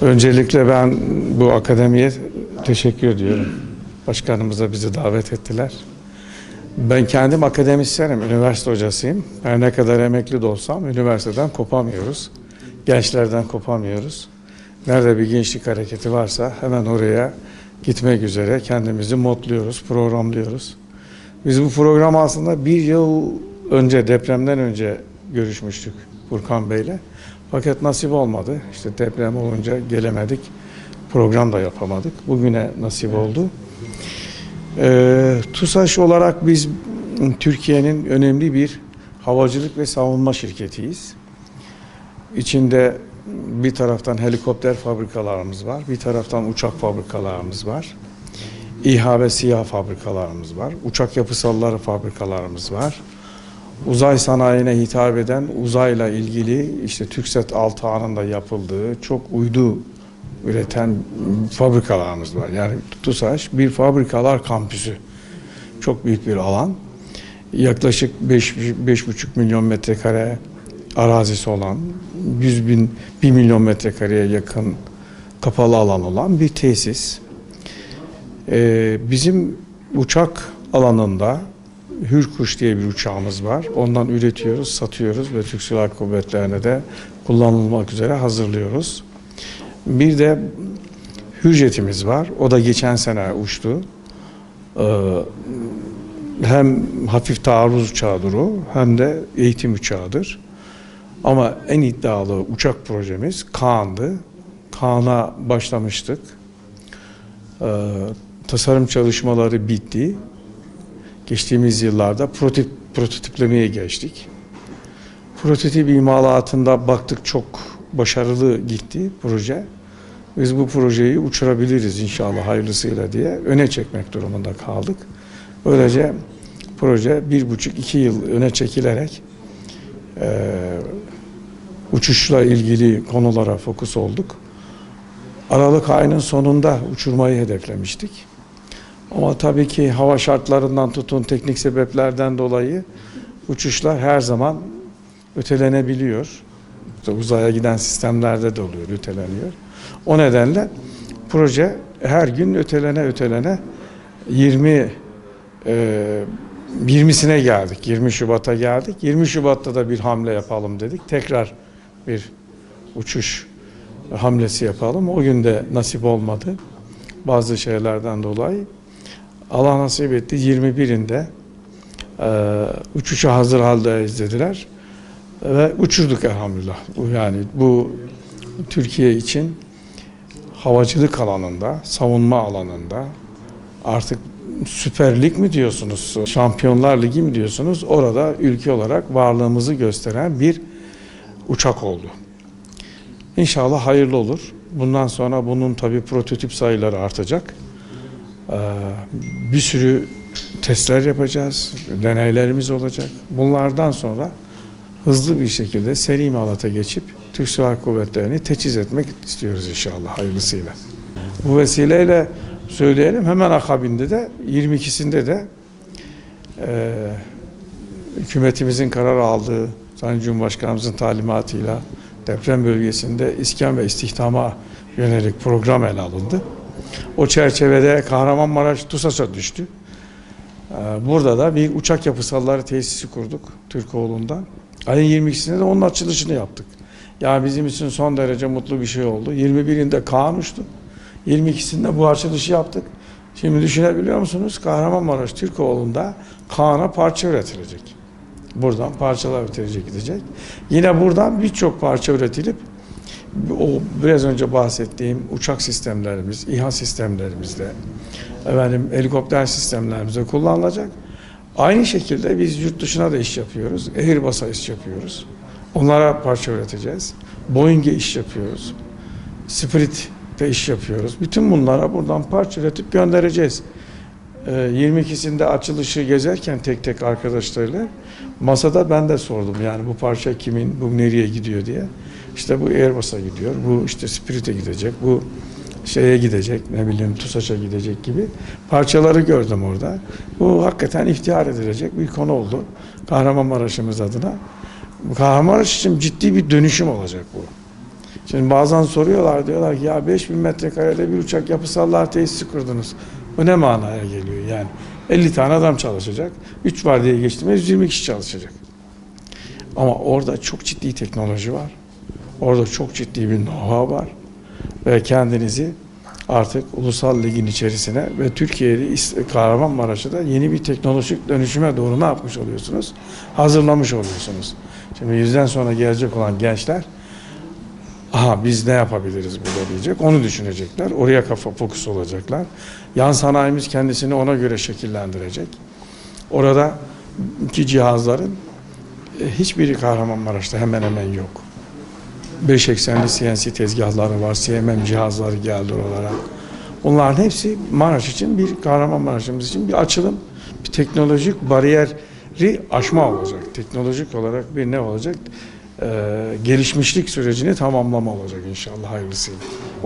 Öncelikle ben bu akademiye teşekkür ediyorum. Başkanımıza bizi davet ettiler. Ben kendim akademisyenim, üniversite hocasıyım. Her ne kadar emekli de olsam üniversiteden kopamıyoruz. Gençlerden kopamıyoruz. Nerede bir gençlik hareketi varsa hemen oraya gitmek üzere kendimizi modluyoruz, programlıyoruz. Biz bu programı aslında bir yıl önce, depremden önce görüşmüştük Furkan Bey'le. Fakat nasip olmadı. İşte deprem olunca gelemedik. Program da yapamadık. Bugüne nasip oldu. Ee, TUSAŞ olarak biz Türkiye'nin önemli bir havacılık ve savunma şirketiyiz. İçinde bir taraftan helikopter fabrikalarımız var, bir taraftan uçak fabrikalarımız var. İHA ve SİHA fabrikalarımız var. Uçak yapısalları fabrikalarımız var. Uzay sanayine hitap eden uzayla ilgili işte TürkSat 6 anında yapıldığı çok uydu üreten fabrikalarımız var. Yani TUSAŞ bir fabrikalar kampüsü. Çok büyük bir alan. Yaklaşık 5 5,5 milyon metrekare arazisi olan 100 bin 1 milyon metrekareye yakın kapalı alan olan bir tesis. Ee, bizim uçak alanında Hürkuş diye bir uçağımız var. Ondan üretiyoruz, satıyoruz ve Türk Silahlı Kuvvetleri'ne de kullanılmak üzere hazırlıyoruz. Bir de Hürjet'imiz var. O da geçen sene uçtu. Ee, hem hafif taarruz uçağıdır o hem de eğitim uçağıdır. Ama en iddialı uçak projemiz Kaan'dı. Kaan'a başlamıştık. Ee, tasarım çalışmaları bitti. Geçtiğimiz yıllarda prototip, prototiplemeye geçtik. Prototip imalatında baktık çok başarılı gitti proje. Biz bu projeyi uçurabiliriz inşallah hayırlısıyla diye öne çekmek durumunda kaldık. Böylece proje bir buçuk iki yıl öne çekilerek e, uçuşla ilgili konulara fokus olduk. Aralık ayının sonunda uçurmayı hedeflemiştik. Ama tabii ki hava şartlarından tutun teknik sebeplerden dolayı uçuşlar her zaman ötelenebiliyor. İşte uzaya giden sistemlerde de oluyor, öteleniyor. O nedenle proje her gün ötelene ötelene 20 e, 20'sine geldik. 20 Şubat'a geldik. 20 Şubat'ta da bir hamle yapalım dedik. Tekrar bir uçuş hamlesi yapalım. O gün de nasip olmadı. Bazı şeylerden dolayı. Allah nasip etti. 21'inde e, uçuşa hazır halde izlediler. Ve uçurduk elhamdülillah. Bu yani bu Türkiye için havacılık alanında, savunma alanında artık Süper Lig mi diyorsunuz, Şampiyonlar Ligi mi diyorsunuz? Orada ülke olarak varlığımızı gösteren bir uçak oldu. İnşallah hayırlı olur. Bundan sonra bunun tabii prototip sayıları artacak. Ee, bir sürü testler yapacağız, deneylerimiz olacak. Bunlardan sonra hızlı bir şekilde seri imalata geçip Türk Silahlı Kuvvetleri'ni teçhiz etmek istiyoruz inşallah hayırlısıyla. Bu vesileyle söyleyelim hemen akabinde de 22'sinde de e, hükümetimizin karar aldığı Sayın Cumhurbaşkanımızın talimatıyla deprem bölgesinde iskan ve istihdama yönelik program ele alındı. O çerçevede Kahramanmaraş TUSAŞ'a düştü. Ee, Burada da bir uçak yapısalları tesisi kurduk Türkoğlu'nda. Ayın 22'sinde de onun açılışını yaptık. Yani bizim için son derece mutlu bir şey oldu. 21'inde Kaan uçtu. 22'sinde bu açılışı yaptık. Şimdi düşünebiliyor musunuz? Kahramanmaraş Türkoğlu'nda Kaan'a parça üretilecek. Buradan parçalar üretilecek gidecek. Yine buradan birçok parça üretilip o biraz önce bahsettiğim uçak sistemlerimiz, İHA sistemlerimizde, efendim helikopter sistemlerimizde kullanılacak. Aynı şekilde biz yurt dışına da iş yapıyoruz. Airbus'a iş yapıyoruz. Onlara parça üreteceğiz. Boeing'e iş yapıyoruz. Spirit'te iş yapıyoruz. Bütün bunlara buradan parça üretip göndereceğiz. Ee, 22'sinde açılışı gezerken tek tek arkadaşlarıyla masada ben de sordum yani bu parça kimin, bu nereye gidiyor diye. İşte bu Airbus'a gidiyor, bu işte Spirit'e gidecek, bu şeye gidecek, ne bileyim TUSAŞ'a gidecek gibi parçaları gördüm orada. Bu hakikaten iftihar edilecek bir konu oldu Kahramanmaraş'ımız adına. Kahramanmaraş için ciddi bir dönüşüm olacak bu. Şimdi bazen soruyorlar diyorlar ki ya 5000 metrekarede bir uçak yapısallar tesisi kurdunuz. Bu ne manaya geliyor yani? 50 tane adam çalışacak. 3 var diye geçtiğimiz 120 kişi çalışacak. Ama orada çok ciddi teknoloji var. Orada çok ciddi bir know-how var. Ve kendinizi artık ulusal ligin içerisine ve Türkiye'de Kahramanmaraş'ta yeni bir teknolojik dönüşüme doğru ne yapmış oluyorsunuz? Hazırlamış oluyorsunuz. Şimdi yüzden sonra gelecek olan gençler aha biz ne yapabiliriz burada diyecek. Onu düşünecekler. Oraya kafa fokus olacaklar. Yan sanayimiz kendisini ona göre şekillendirecek. Orada ki cihazların e, hiçbiri Kahramanmaraş'ta hemen hemen yok. 5 eksenli CNC tezgahları var, CMM cihazları geldi oralara. Bunların hepsi Maraş için bir Kahramanmaraş'ımız için bir açılım, bir teknolojik bariyeri aşma olacak. Teknolojik olarak bir ne olacak? Ee, gelişmişlik sürecini tamamlama olacak inşallah hayırlısıyla.